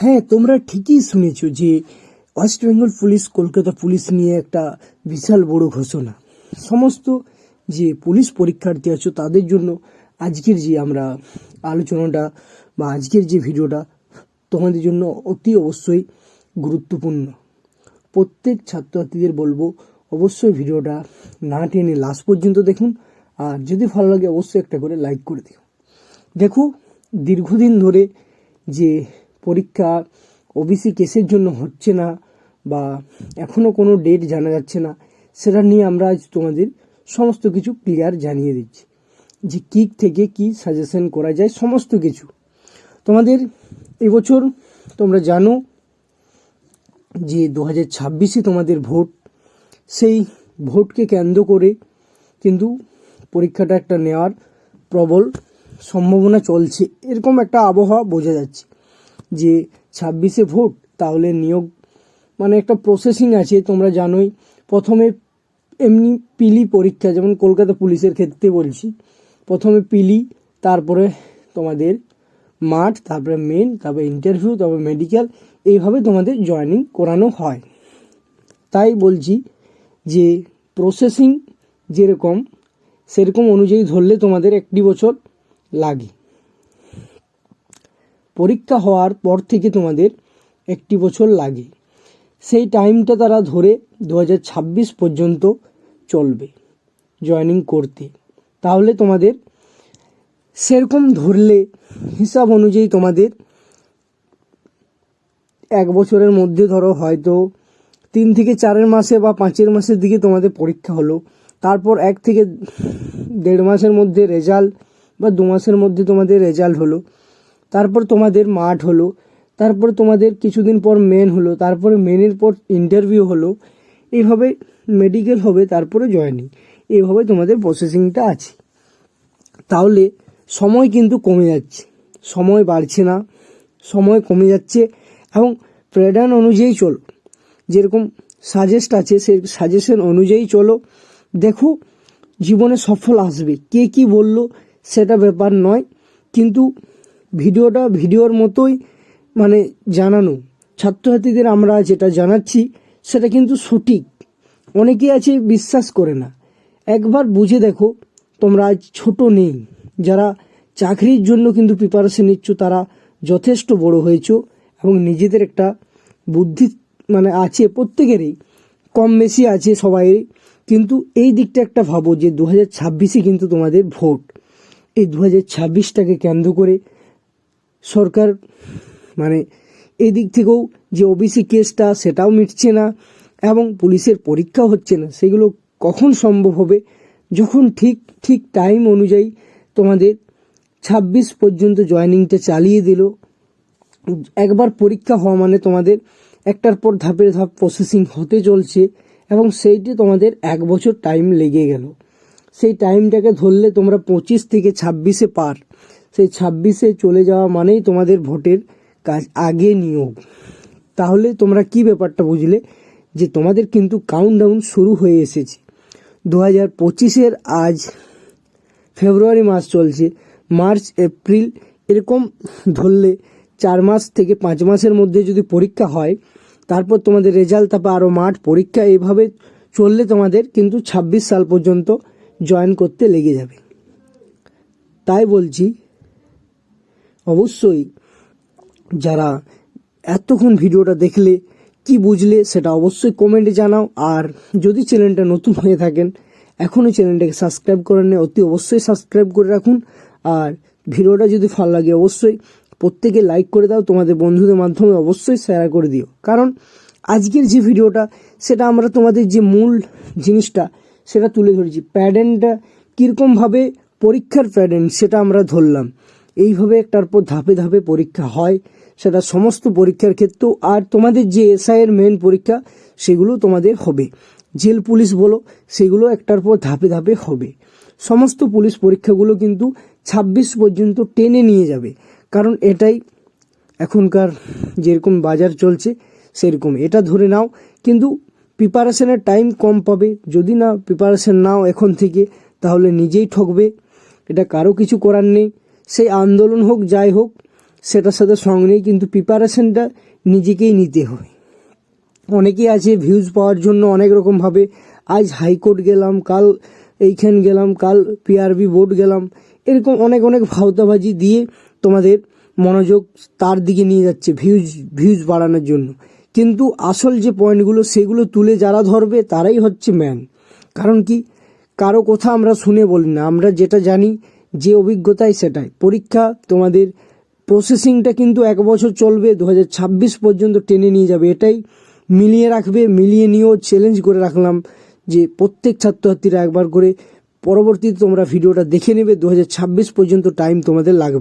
হ্যাঁ তোমরা ঠিকই শুনেছো যে West Bengal police Kolkata police নিয়ে একটা বিশাল বড় ঘোষণা। সমস্ত যে পুলিশ পরীক্ষার্থী আছো, তাদের জন্য আজকের যে আমরা আলোচনাটা বা আজকের যে ভিডিওটা, তোমাদের জন্য অতি অবশ্যই গুরুত্বপূর্ণ। প্রত্যেক ছাত্রছাত্রীদের বলব, অবশ্যই ভিডিওটা না টেনে লাস্ট পর্যন্ত দেখুন, আর যদি ভালো লাগে, অবশ্যই একটা করে লাইক করে দিও। দেখো, দীর্ঘদিন ধরে যে পরীক্ষা ওবিসি কেসের জন্য হচ্ছে না বা এখনও কোনো ডেট জানা যাচ্ছে না, সেটা নিয়ে আমরা আজ তোমাদের সমস্ত কিছু ক্লিয়ার জানিয়ে দিচ্ছি। যে কী থেকে কি সাজেশন করা যায়, সমস্ত কিছু। তোমাদের এবছর তোমরা জানো যে দু হাজার ছাব্বিশে তোমাদের ভোট, সেই ভোটকে কেন্দ্র করে কিন্তু পরীক্ষাটা একটা নেওয়ার প্রবল সম্ভাবনা চলছে। এরকম একটা আবহাওয়া বোঝা যাচ্ছে। যে ছাব্বিশে ভোট, তাহলে নিয়োগ মানে একটা প্রসেসিং আছে, তোমরা জানোই। প্রথমে এমনি পিলি পরীক্ষা, যেমন কলকাতা পুলিশের ক্ষেত্রে বলছি। প্রথমে পিলি, তারপরে তোমাদের মাঠ, তারপরে মেন তারপরে ইন্টারভিউ তারপরে মেডিকেল এইভাবে তোমাদের জয়েনিং করানো হয়। তাই বলছি যে প্রসেসিং যেরকম, সেরকম অনুযায়ী ধরলে তোমাদের একটি বছর লাগে। পরীক্ষা হওয়ার পর থেকে তোমাদের একটি বছর লাগে। সেই টাইমটা তারা ধরে দু হাজার ছাব্বিশ পর্যন্ত চলবে জয়েনিং করতে। তাহলে তোমাদের সেরকম ধরলে হিসাব অনুযায়ী তোমাদের এক বছরের মধ্যে ধরো হয়তো তিন থেকে চারের মাসে বা পাঁচের মাসের দিকে তোমাদের পরীক্ষা হলো। তারপর এক থেকে দেড় মাসের মধ্যে রেজাল্ট বা দু মাসের মধ্যে তোমাদের রেজাল্ট হলো। তারপর তোমাদের মাঠ হলো, তারপর তোমাদের কিছুদিন পর মেন হলো, তারপরে মেনের পর ইন্টারভিউ হলো। এইভাবে মেডিকেল হবে, তারপরে জয়েনিং এইভাবে তোমাদের প্রসেসিংটা আছে। তাহলে সময় কিন্তু কমে যাচ্ছে, সময় বাড়ছে না, সময় কমে যাচ্ছে এবং প্যাটার্ন অনুযায়ী চলো। যেরকম সাজেস্ট আছে সেই সাজেশন অনুযায়ী চলো। দেখো, জীবনে সফল আসবে। কে কি বলল, সেটা ব্যাপার নয়। কিন্তু ভিডিওটা ভিডিওর মতোই মানে জানানো। ছাত্রছাত্রীদের আমরা যেটা জানাচ্ছি, সেটা কিন্তু সঠিক। অনেকে আছে বিশ্বাস করে না। একবার বুঝে দেখো, তোমরা আজ ছোট নেই। যারা চাকরির জন্য কিন্তু প্রিপারেশন নিচ্ছ, তারা যথেষ্ট বড় হয়েছো এবং নিজেদের একটা বুদ্ধি মানে আছে প্রত্যেকেরই। কম বেশি আছে সবাই, কিন্তু এই দিকটা একটা ভাবো যে দু হাজার ছাব্বিশে কিন্তু তোমাদের ভোট। এই দু হাজার ছাব্বিশটাকে কেন্দ্র করে সরকার মানে এদিক থেকেও যে ওবিসি কেসটা সেটাও মিটছে না এবং পুলিশের পরীক্ষা হচ্ছে না, সেগুলো কখন সম্ভব হবে? যখন ঠিক ঠিক টাইম অনুযায়ী তোমাদের ছাব্বিশ পর্যন্ত জয়েনিংটা চালিয়ে দিল, একবার পরীক্ষা হওয়া মানে তোমাদের একটার পর ধাপের ধাপ প্রসেসিং হতে চলছে এবং সেইটি তোমাদের এক বছর টাইম লেগে গেল। সেই টাইমটাকে ধরলে তোমরা পঁচিশ থেকে ছাব্বিশে পার। সেই ছাব্বিশে চলে যাওয়া মানেই তোমাদের ভোটের কাজ, আগে নিয়োগ। তাহলে তোমরা কি ব্যাপারটা বুঝলে? যে তোমাদের কিন্তু কাউন্টডাউন শুরু হয়ে এসেছে। দু হাজার পঁচিশের আজ ফেব্রুয়ারি মাস চলছে। মার্চ, এপ্রিল এরকম ধরলে চার মাস থেকে পাঁচ মাসের মধ্যে যদি পরীক্ষা হয়, তারপর তোমাদের রেজাল্ট, তারপর আরও মাঠ পরীক্ষা এইভাবে চললে তোমাদের কিন্তু ছাব্বিশ সাল পর্যন্ত জয়েন করতে লেগে যাবে। তাই বলছি অবশ্যই যারা এতক্ষণ ভিডিওটা দেখলে কি বুঝলে সেটা অবশ্যই কমেন্টে জানাও। আর যদি চ্যানেলটা নতুন হয়ে থাকেন, এখনও চ্যানেলটাকে সাবস্ক্রাইব করে না অতি অবশ্যই সাবস্ক্রাইব করে রাখুন। আর ভিডিওটা যদি ভালো লাগে অবশ্যই প্রত্যেকে লাইক করে দাও, তোমাদের বন্ধুদের মাধ্যমে অবশ্যই শেয়ার করে দিও। কারণ আজকের যে ভিডিওটা, সেটা আমরা তোমাদের যে মূল জিনিসটা, সেটা তুলে ধরেছি। প্যাডেনটা কীরকমভাবে পরীক্ষার প্যাডেন, সেটা আমরা ধরলাম। এইভাবে একটার পর ধাপে ধাপে পরীক্ষা হয়, সেটা সমস্ত পরীক্ষার ক্ষেত্রেও। আর তোমাদের যে এসআইয়ের মেন পরীক্ষা, সেগুলো তোমাদের হবে। জেল পুলিশ বলো, সেগুলো একটার পর ধাপে ধাপে হবে। সমস্ত পুলিশ পরীক্ষাগুলো কিন্তু ছাব্বিশ পর্যন্ত টেনে নিয়ে যাবে। কারণ এটাই এখনকার যেরকম বাজার চলছে, সেরকম। এটা ধরে নাও, কিন্তু প্রিপারেশনের টাইম কম পাবে। যদি না প্রিপারেশন নাও এখন থেকে, তাহলে নিজেই ঠকবে। এটা কারও কিছু করার নেই। সেই আন্দোলন হোক, যাই হোক, সেটার সাথে সঙ্গ কিন্তু প্রিপারেশনটা নিজেকেই নিতে হয় অনেকেই আছে ভিউজ পাওয়ার জন্য অনেক রকমভাবে আজ হাইকোর্ট গেলাম, কাল এইখান গেলাম, কাল পিআরবি বোর্ড গেলাম, এরকম অনেক অনেক ভাওতাবাজি দিয়ে তোমাদের মনোযোগ তার দিকে নিয়ে যাচ্ছে ভিউজ ভিউজ বাড়ানোর জন্য। কিন্তু আসল যে পয়েন্টগুলো সেগুলো তুলে যারা ধরবে, তারাই হচ্ছে ম্যান কারণ কি? কারও কথা আমরা শুনে বলি না। আমরা যেটা জানি যে অভিজ্ঞতাই সেটাই। পরীক্ষা তোমাদের প্রসেসিংটা কিন্তু এক বছর চলবে দু হাজার ছাব্বিশ পর্যন্ত টেনে নিয়ে যাবে, এটাই মিলিয়ে রাখবে, মিলিয়ে নিয়েও চ্যালেঞ্জ করে রাখলাম যে প্রত্যেক ছাত্রছাত্রীরা একবার করে পরবর্তীতে তোমরা ভিডিওটা দেখে নেবে দু হাজার ছাব্বিশ পর্যন্ত টাইম তোমাদের লাগবে।